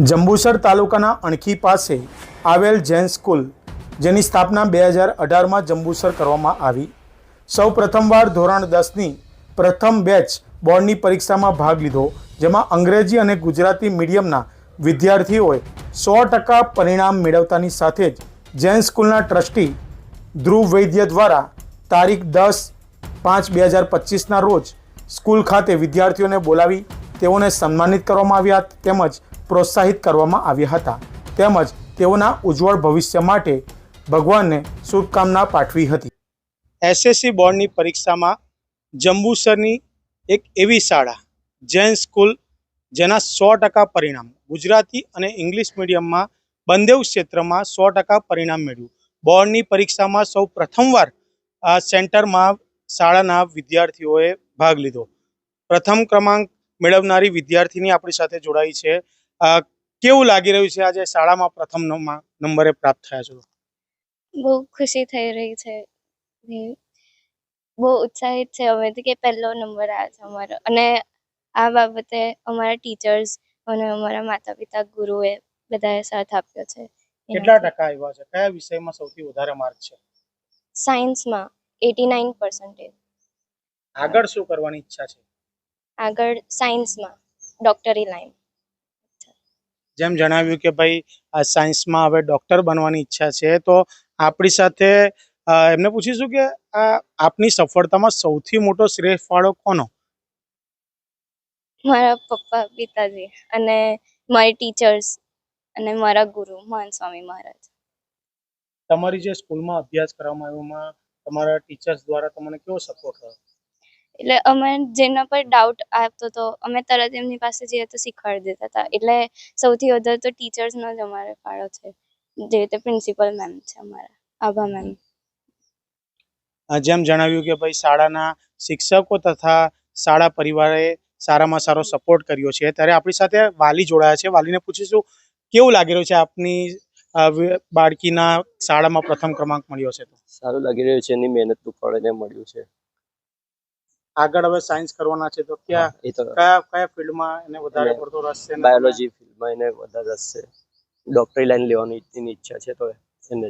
જંબુસર તાલુકાના અણખી પાસે આવેલ જૈન સ્કૂલ, જેની સ્થાપના બે હજાર અઢારમાં જંબુસર કરવામાં આવી. સૌ પ્રથમવાર ધોરણ દસની પ્રથમ બેચ બોર્ડની પરીક્ષામાં ભાગ લીધો, જેમાં અંગ્રેજી અને ગુજરાતી મીડિયમના વિદ્યાર્થીઓએ સો ટકા પરિણામ મેળવતાની સાથે જ જૈન સ્કૂલના ટ્રસ્ટી ધ્રુવ વૈદ્ય દ્વારા તારીખ દસ પાંચ બે હજાર પચીસના રોજ સ્કૂલ ખાતે વિદ્યાર્થીઓને બોલાવી, તેઓને સન્માનિત કરવામાં આવ્યા, તેમજ પ્રોત્સાહિત કરવામાં આવ્યા હતા. તેમજ તેઓના ઉજ્જવળ ભવિષ્ય માટે ભગવાનને શુભકામના પાઠવી હતી. એસએસસી બોર્ડની પરીક્ષામાં જંબુસરની એક એવી શાળા, જૈન સ્કૂલ, જેના સો ટકા પરિણામ ગુજરાતી અને ઇંગ્લિશ મીડિયમમાં બંદેવ ક્ષેત્રમાં સો ટકા પરિણામ મેળવ્યું. બોર્ડની પરીક્ષામાં સૌ પ્રથમવાર આ સેન્ટરમાં શાળાના વિદ્યાર્થીઓએ ભાગ લીધો. પ્રથમ ક્રમાંક મેળવનારી વિદ્યાર્થીની આપણી સાથે જોડાઈ છે. કેવું લાગી રહ્યું છે આજે શાળામાં પ્રથમ નંબરે પ્રાપ્ત થયા છો? બહુ ખુશી થઈ રહી છે. બહુ ઉત્સાહિત છે અમે તો કે પહેલો નંબર આવ્યો છે અમારો. અને આ બાબતે અમારા ટીચર્સ અને અમારા માતા પિતા ગુરુએ બધાએ સાથ આપ્યો છે. કેટલા ટકા આવ્યા છે? કયા વિષયમાં સૌથી વધારે માર્ક છે? સાયન્સમાં એટી નાઇન પર્સન્ટેજ આગળ શું કરવાની ઈચ્છા છે? આગળ સાયન્સમાં ડોક્ટરી લાઈન જેમ જણાવ્યું કે ભાઈ સાયન્સમાં હવે ડૉક્ટર બનવાની ઈચ્છા છે તો આપણી સાથે એમને પૂછીશું કે આપની સફળતામાં સૌથી મોટો શ્રેય ફાળો કોનો? મારા પપ્પા પિતાજી અને મારી ટીચર્સ અને મારા ગુરુ મહાન સ્વામી મહારાજ. તમારી જે સ્કૂલમાં અભ્યાસ કરવામાં આવ્યો તમારા ટીચર્સ દ્વારા તમને કેવો સપોર્ટ રહ્યો એટલે અમે જેના પર ડાઉટ આવતો હતો અમે તરત એમની પાસે જઈએ તો શીખવાડી દેતા હતા. એટલે સૌથી વધારે તો ટીચર્સનો જ અમારે ફાળો છે. જે રીતે પ્રિન્સિપલ મેમ છે અમારા. આભા મેમ જેમ જણાવ્યું કે ભાઈ શાળાના શિક્ષકો તથા શાળા પરિવારે સારામાં સારો સપોર્ટ કર્યો છે. ત્યારે આપણી સાથે વાલી જોડાયા છે. વાલીને પૂછીશું કેવું લાગી રહ્યું છે આપની બાળકીના શાળામાં પ્રથમ ક્રમાંક મળ્યો છે તો? સારું લાગી રહ્યું છે. એની મહેનતનું ફળ એને મળ્યું છે. આગળ હવે સાયન્સ કરવાના છે તો ક્યાં કયા કયા ફિલ્ડમાં એને વધારે પડતો રસ છે બાયોલોજી ફિલ્ડમાં એને વધારે રસ છે. ડોક્ટરી લાઈન લેવાની એની ઈચ્છા છે તો એને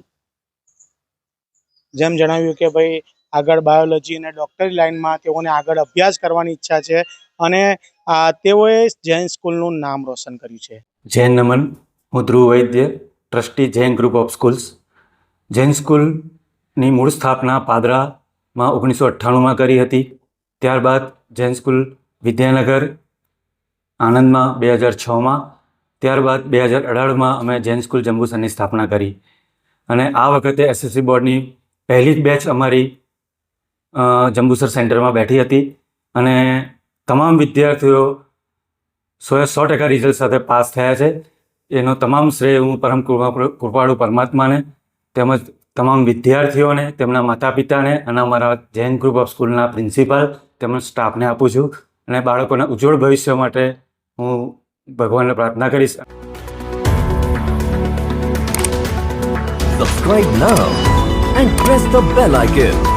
જેમ જણાવ્યું કે ભાઈ આગળ બાયોલોજી અને ડોક્ટરી લાઈનમાં તેઓને આગળ અભ્યાસ કરવાની ઈચ્છા છે અને આ, તેઓએ જૈન સ્કૂલનું નામ રોશન કર્યું છે. જૈન નમન હું Dhruv Vaidya trustee Jain group of schools Jain સ્કૂલની મૂળ સ્થાપના પાદરામાં ઓગણીસો અઠ્ઠાણુંમાં કરી હતી. ત્યારબાદ જૈન સ્કૂલ વિદ્યાનગર આણંદમાં બે હજાર છમાં, ત્યારબાદ બે હજાર અઢારમાં અમે જૈન સ્કૂલ જંબુસરની સ્થાપના કરી. અને આ વખતે એસએસસી બોર્ડની પહેલી જ બેચ અમારી જંબુસર સેન્ટરમાં બેઠી હતી. અને તમામ વિદ્યાર્થીઓ સોએ સો ટકા રિઝલ્ટ સાથે પાસ થયા છે. એનો તમામ શ્રેય હું પરમ કૃપા કૃપાળુ પરમાત્માને, તેમજ તમામ વિદ્યાર્થીઓને, તેમના માતા પિતાને અને અમારા જૈન ગ્રુપ ઓફ સ્કૂલના પ્રિન્સિપાલ તેમજ સ્ટાફને આપું છું અને બાળકોના ઉજ્જવળ ભવિષ્ય માટે હું ભગવાનને પ્રાર્થના કરીશ Subscribe now and press the bell icon.